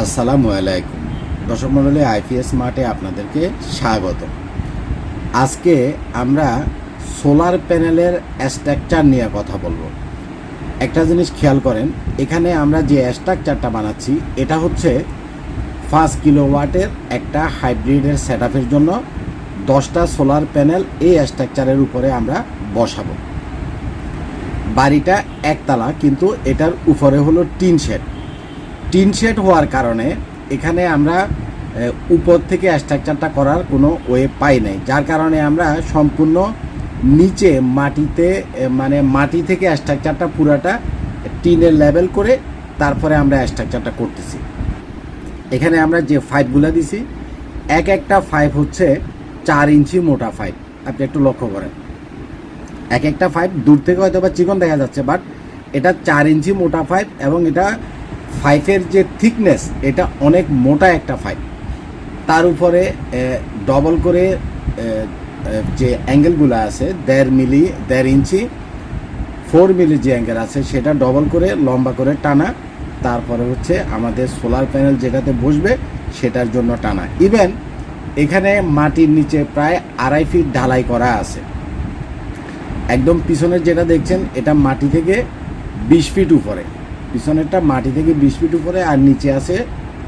আসসালামু আলাইকুম। দর্শক মণ্ডলী, আইপিএস মাঠে আপনাদেরকে স্বাগত। আজকে আমরা সোলার প্যানেলের স্ট্রাকচার নিয়ে কথা বলব। একটা জিনিস খেয়াল করেন, এখানে আমরা যে স্ট্রাকচারটা বানাচ্ছি, এটা হচ্ছে পাঁচ কিলো ওয়াটের একটা হাইব্রিডের সেট জন্য দশটা সোলার প্যানেল এই স্ট্রাকচারের উপরে আমরা বসাবো। বাড়িটা একতলা, কিন্তু এটার উপরে হলো টিন শেড। টিন শেড হওয়ার কারণে এখানে আমরা উপর থেকে স্ট্রাকচারটা করার কোনো ওয়ে পাই নাই। যার কারণে আমরা সম্পূর্ণ নিচে মাটিতে মানে মাটি থেকে স্ট্রাকচারটা পুরাটা টিনের লেভেল করে তারপরে আমরা স্ট্রাকচারটা করতেছি। এখানে আমরা যে ফাইভগুলো দিছি, এক একটা ফাইভ হচ্ছে চার ইঞ্চি মোটা ফাইভ আপনি একটু লক্ষ্য করেন। এক একটা ফাইভ দূর থেকে হয়তো বা চিকন দেখা যাচ্ছে বাট এটা চার ইঞ্চি মোটা ফাইভ এবং এটা ফাইভের যে থিকনেস এটা অনেক মোটা একটা ফাইভ তার উপরে ডবল করে যে অ্যাঙ্গেলগুলো আছে, দেড় মিলি, দেড় ইঞ্চি ফোর মিলি যে অ্যাঙ্গেল আছে, সেটা ডবল করে, লম্বা করে টানা। তারপরে হচ্ছে আমাদের সোলার প্যানেল যেটাতে বসবে, সেটার জন্য টানা। ইভেন এখানে মাটির নিচে প্রায় আড়াই ফিট ঢালাই করা আছে। একদম পিছনের যেটা দেখছেন, এটা মাটি থেকে বিশ ফিট উপরে। পিছনেরটা মাটি থেকে বিশ ফিট উপরে আর নিচে আছে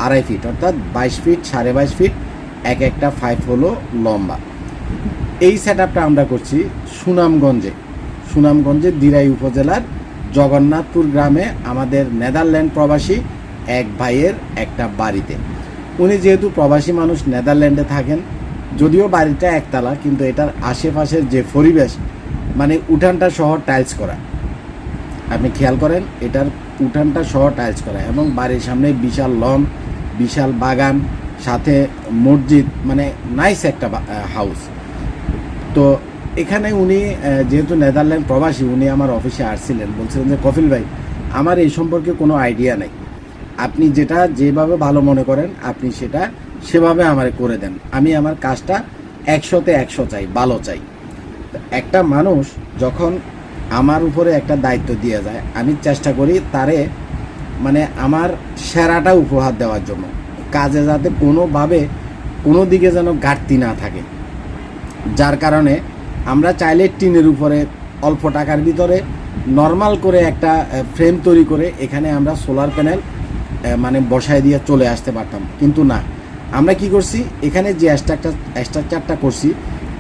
আড়াই ফিট, অর্থাৎ বাইশ ফিট, সাড়ে বাইশ ফিট, এক একটা ফাইভ হলো লম্বা। এই সেট আমরা করছি সুনামগঞ্জে। সুনামগঞ্জের দিরাই উপজেলার জগন্নাথপুর গ্রামে আমাদের নেদারল্যান্ড প্রবাসী এক ভাইয়ের একটা বাড়িতে। উনি যেহেতু প্রবাসী মানুষ, নেদারল্যান্ডে থাকেন, যদিও বাড়িটা একতলা, কিন্তু এটার আশেপাশের যে পরিবেশ মানে উঠানটা সহ টাইলস করা। আপনি খেয়াল করেন, এটার উঠানটা সহ টাইলস করা এবং বাড়ির সামনে বিশাল লন, বিশাল বাগান, সাথে মসজিদ মানে নাইস একটা হাউস তো এখানে উনি যেহেতু নেদারল্যান্ড প্রবাসী, উনি আমার অফিসে আসছিলেন। বলছিলেন যে, কপিল ভাই, আমার এই সম্পর্কে কোনো আইডিয়া নেই। আপনি যেটা যেভাবে ভালো মনে করেন, আপনি সেটা সেভাবে আমার করে দেন। আমি আমার কাজটা একশোতে একশো চাই, ভালো চাই। একটা মানুষ যখন আমার উপরে একটা দায়িত্ব দিয়ে যায়। আমি চেষ্টা করি তারে মানে আমার সেরাটা উপহার দেওয়ার জন্য। কাজে যাতে কোনোভাবে কোনো দিকে যেন ঘাটতি না থাকে। যার কারণে আমরা চাইলে টিনের উপরে অল্প টাকার ভিতরে নর্মাল করে একটা ফ্রেম তৈরি করে এখানে আমরা সোলার প্যানেল মানে বসায় দিয়ে চলে আসতে পারতাম। কিন্তু না। আমরা কি করছি? এখানে যে স্ট্রাকচার স্ট্রাকচারটা করছি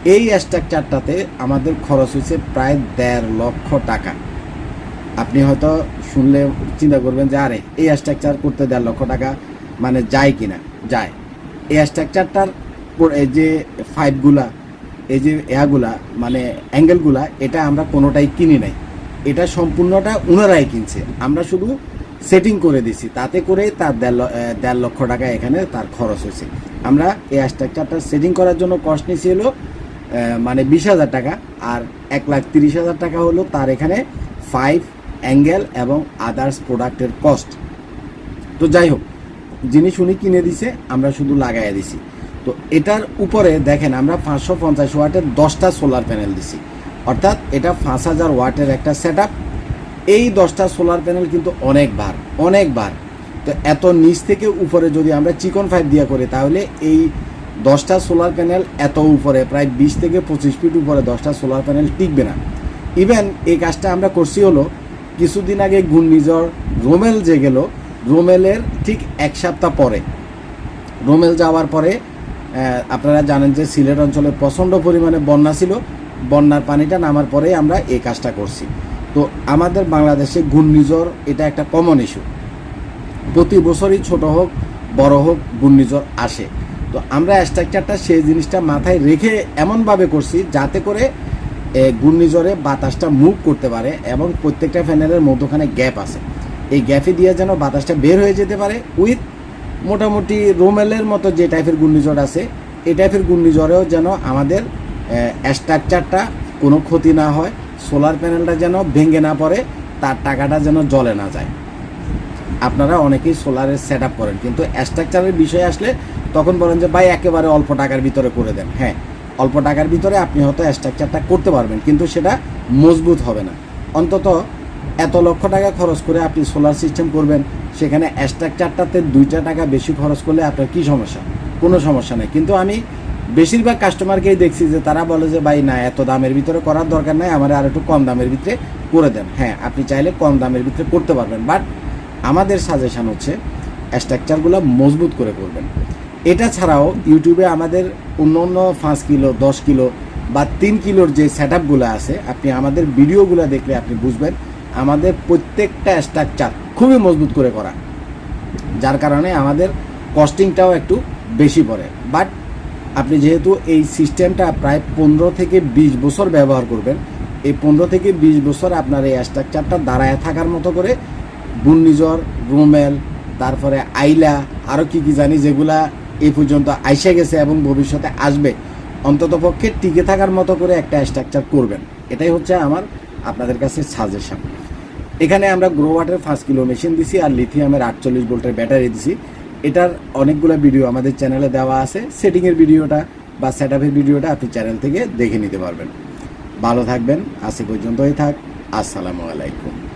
এই স্ট্রাকচারটাতে আমাদের খরচ হয়েছে প্রায় দেড় লক্ষ টাকা। আপনি হয়তো শুনলে চিন্তা করবেন যে আরে এই স্ট্রাকচার করতে দেড় লক্ষ টাকা মানে যায় কি না যায়। এই স্ট্রাকচারটার এই যে ফাইভগুলা এই যে এয়াগুলা মানে অ্যাঙ্গেলগুলা এটা আমরা কোনোটাই কিনি নাই। এটা সম্পূর্ণটা ওনারাই কিনছে। আমরা শুধু সেটিং করে দিছি তাতে করে তার দেড় লক্ষ টাকা এখানে তার খরচ হয়েছে। আমরা এই স্ট্রাকচারটা সেটিং করার জন্য কস্ট নিয়েছি হলো আহ, মানে বিশ হাজার টাকা, আর এক লাখ তিরিশ হাজার টাকা হলো তার এখানে ফাইভ অ্যাঙ্গেল এবং আদার্স প্রোডাক্টের কস্ট তো যাই হোক, জিনিস উনি কিনে দিছে, আমরা শুধু লাগাইয়া দিছি। তো এটার উপরে দেখেন, আমরা পাঁচশো পঞ্চাশ ওয়াটের দশটা সোলার প্যানেল দিছি। অর্থাৎ এটা পাঁচ হাজার ওয়াটের একটা সেট এই দশটা সোলার প্যানেল কিন্তু অনেক বার অনেক বার তো এত নিচ থেকে উপরে যদি আমরা চিকন ফাইভ দিয়ে করি, তাহলে এই দশটা সোলার প্যানেল এত উপরে, প্রায় বিশ থেকে পঁচিশ ফিট উপরে দশটা সোলার প্যানেল টিকবে না। ইভেন এই কাজটা আমরা করছি হলো, কিছুদিন আগে ঘূর্ণিঝড় রোমেল যে গেল, রোমেলের ঠিক এক সপ্তাহ পরে। রোমেল যাওয়ার পরে আপনারা জানেন যে সিলেট অঞ্চলে প্রচণ্ড পরিমাণে বন্যা ছিল, বন্যার পানিটা নামার পরে আমরা এই কাজটা করছি। তো আমাদের বাংলাদেশে ঘূর্ণিঝড় এটা একটা কমন ইস্যু প্রতি বছরই ছোট হোক, বড় হোক, ঘূর্ণিঝড় আসে। তো আমরা স্ট্রাকচারটা সেই জিনিসটা মাথায় রেখে এমনভাবে করছি যাতে করে ঘূর্ণিঝড়ে বাতাসটা মুভ করতে পারে এবং প্রত্যেকটা ফ্যানেলের মধ্যখানে গ্যাপ আছে। এই গ্যাপে দিয়ে যেন বাতাসটা বের হয়ে যেতে পারে উইথ মোটামুটি রোমেলের মতো যে টাইপের ঘূর্ণিঝড় আছে, এই টাইপের ঘূর্ণিঝড়েও যেন আমাদের স্ট্রাকচারটা কোনো ক্ষতি না হয় সোলার প্যানেলটা যেন ভেঙে না পড়ে, তার টাকাটা যেন জলে না যায়। আপনারা অনেকেই সোলারের সেট করেন, কিন্তু স্ট্রাকচারের বিষয়ে আসলে তখন বলেন যে, ভাই, একেবারে অল্প টাকার ভিতরে করে দেন। হ্যাঁ অল্প টাকার ভিতরে আপনি হয়তো স্ট্রাকচারটা করতে পারবেন, কিন্তু সেটা মজবুত হবে না। অন্তত এত লক্ষ টাকা খরচ করে আপনি সোলার সিস্টেম করবেন, সেখানে স্ট্রাকচারটাতে দুইটা টাকা বেশি খরচ করলে আপনার কি সমস্যা? কোনো সমস্যা নেই। কিন্তু আমি বেশিরভাগ কাস্টমারকেই দেখছি যে, তারা বলে যে, ভাই, না, এত দামের ভিতরে করার দরকার নাই, আমার আর একটু কম দামের ভিতরে করে দেন। হ্যাঁ আপনি চাইলে কম দামের ভিতরে করতে পারবেন, বাট আমাদের সাজেশান হচ্ছে স্ট্রাকচারগুলো মজবুত করে করবেন। এটা ছাড়াও ইউটিউবে আমাদের অন্য অন্য পাঁচ কিলো, দশ কিলো বা তিন কিলোর যে সেট আপগুলো আছে, আপনি আমাদের ভিডিওগুলো দেখলে আপনি বুঝবেন আমাদের প্রত্যেকটা স্ট্রাকচার খুবই মজবুত করে করা। যার কারণে আমাদের কস্টিংটাও একটু বেশি পড়ে। বাট আপনি যেহেতু এই সিস্টেমটা প্রায় পনেরো থেকে বিশ বছর ব্যবহার করবেন, এই পনেরো থেকে বিশ বছর আপনার এই স্ট্রাকচারটা দাঁড়ায় থাকার মতো করে, ঘূর্ণিঝড়, রুমেল, তারপরে আইলা আরও কি কি জানি যেগুলা এই পর্যন্ত আইসে গেছে এবং ভবিষ্যতে আসবে। অন্ততপক্ষে টিকে থাকার মতো করে একটা স্ট্রাকচার করবেন। এটাই হচ্ছে আমার আপনাদের কাছে সাজেশন এখানে আমরা গ্রো ওয়াটের পাঁচ কিলো মেশিন দিছি আর লিথিয়ামের আটচল্লিশ ভোল্টের ব্যাটারি দিছি। এটার অনেকগুলো ভিডিও আমাদের চ্যানেলে দেওয়া আছে। সেটিংয়ের ভিডিওটা বা সেট আপের ভিডিওটা আপনি চ্যানেল থেকে দেখে নিতে পারবেন। ভালো থাকবেন। আজ এ পর্যন্তই থাক। আসসালামু আলাইকুম।